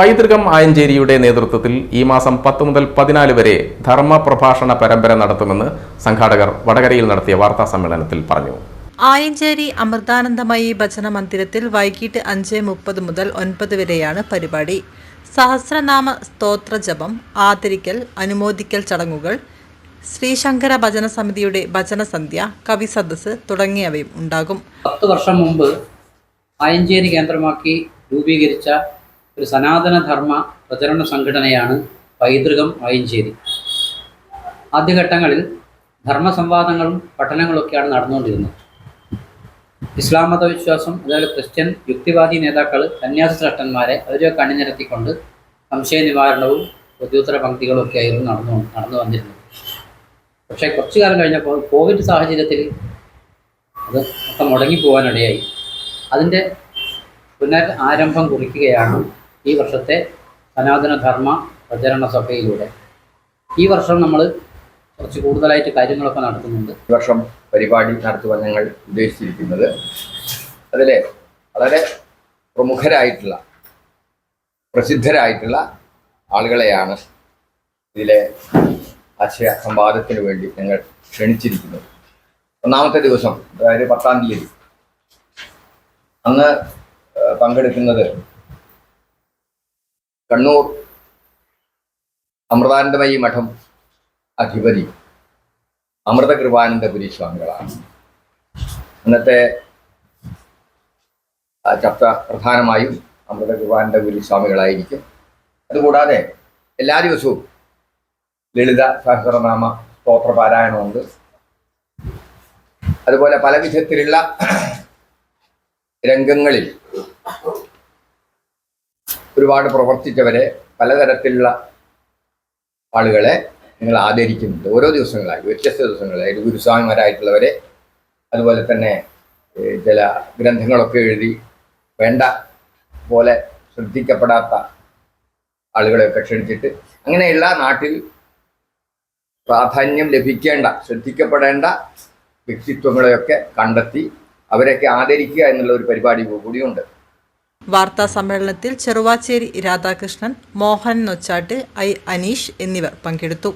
പൈതൃകം ആയഞ്ചേരിയുടെ നേതൃത്വത്തിൽ ഈ മാസം പത്ത് മുതൽ പതിനാല് വരെ ധർമ്മ പ്രഭാഷണ പരമ്പര നടത്തുമെന്ന് സംഘാടകർ വടകരയിൽ നടത്തിയ വാർത്താ സമ്മേളനത്തിൽ പറഞ്ഞു. ആയഞ്ചേരി അമൃതാനന്ദമയി ഭജന മന്ദിരത്തിൽ വൈകിട്ട് അഞ്ച് മുപ്പത് മുതൽ ഒൻപത് വരെയാണ് പരിപാടി. സഹസ്രനാമ സ്തോത്ര ജപം ആദരിക്കൽ അനുമോദിക്കൽ ചടങ്ങുകൾ ശ്രീശങ്കര ഭജന സമിതിയുടെ ഭജന സന്ധ്യ കവി സദസ് തുടങ്ങിയവയും ഉണ്ടാകും. പത്ത് വർഷം മുമ്പ് ആയഞ്ചേരി കേന്ദ്രമാക്കി രൂപീകരിച്ച ഒരു സനാതനധർമ്മ പ്രചരണ സംഘടനയാണ് പൈതൃകം വൈഞ്ചേരി ആദ്യഘട്ടങ്ങളിൽ ധർമ്മസംവാദങ്ങളും പഠനങ്ങളൊക്കെയാണ് നടന്നുകൊണ്ടിരുന്നത്. ഇസ്ലാം മതവിശ്വാസം അതുപോലെ ക്രിസ്ത്യൻ യുക്തിവാദി നേതാക്കൾ സന്യാസ ശ്രേഷ്ഠന്മാരെ അവരെയൊക്കെ അണിനിരത്തിക്കൊണ്ട് സംശയ നിവാരണവും പ്രത്യുത്തര പങ്ക്തികളും ഒക്കെ ആയിരുന്നു നടന്നു നടന്നു വന്നിരുന്നത്. പക്ഷേ കുറച്ചു കാലം കഴിഞ്ഞപ്പോൾ കോവിഡ് സാഹചര്യത്തിൽ അത് ഒക്കെ മുടങ്ങിപ്പോകാനിടയായി. അതിന്റെ പുനർ ആരംഭം കുറിക്കുകയാണ് ഈ വർഷത്തെ സനാതനധർമ്മ പ്രചരണ സഭയിലൂടെ. ഈ വർഷം നമ്മൾ കുറച്ച് കൂടുതലായിട്ട് കാര്യങ്ങളൊക്കെ നടത്തുന്നുണ്ട്. ഈ വർഷം പരിപാടി നടത്തുവാൻ ഞങ്ങൾ ഉദ്ദേശിച്ചിരിക്കുന്നത് അതിൽ വളരെ പ്രമുഖരായിട്ടുള്ള പ്രസിദ്ധരായിട്ടുള്ള ആളുകളെയാണ് ഇതിലെ ആശയ സംവാദത്തിന് വേണ്ടി ഞങ്ങൾ ക്ഷണിച്ചിരിക്കുന്നത്. ഒന്നാമത്തെ ദിവസം അതായത് പത്താം തീയതി അന്ന് പങ്കെടുക്കുന്നത് കണ്ണൂർ അമൃതാനന്ദമയി മഠം അധിപതി അമൃതകൃപാനന്ദപുരി സ്വാമികളാണ്. ഇന്നത്തെ ആ, ചർച്ച പ്രധാനമായും അമൃത അമൃതകൃപാനന്ദപുരി സ്വാമികളായിരിക്കും. അതുകൂടാതെ എല്ലാ ദിവസവും ലളിത സഹസ്രനാമ സ്തോത്ര പാരായണമുണ്ട്. അതുപോലെ പല വിധത്തിലുള്ള രംഗങ്ങളിൽ ഒരുപാട് പ്രവർത്തിച്ചവരെ പലതരത്തിലുള്ള ആളുകളെ നിങ്ങൾ ആദരിക്കുന്നുണ്ട്. ഓരോ ദിവസങ്ങളായി വ്യത്യസ്ത ദിവസങ്ങളായി. ഗുരുസ്വാമിമാരായിട്ടുള്ളവരെ അതുപോലെ തന്നെ ചില ഗ്രന്ഥങ്ങളൊക്കെ എഴുതി വേണ്ട പോലെ ശ്രദ്ധിക്കപ്പെടാത്ത ആളുകളെയൊക്കെ ക്ഷണിച്ചിട്ട് അങ്ങനെയുള്ള നാട്ടിൽ പ്രാധാന്യം ലഭിക്കേണ്ട ശ്രദ്ധിക്കപ്പെടേണ്ട വ്യക്തിത്വങ്ങളെയൊക്കെ കണ്ടെത്തി അവരെയൊക്കെ ആദരിക്കുക എന്നുള്ള ഒരു പരിപാടി കൂടിയുണ്ട്. വാർത്താ സമ്മേളനത്തിൽ ചെറുവാച്ചേരി രാധാകൃഷ്ണൻ മോഹൻ നൊച്ചാട്ട് ഐ അനീഷ് എന്നിവർ പങ്കെടുത്തു.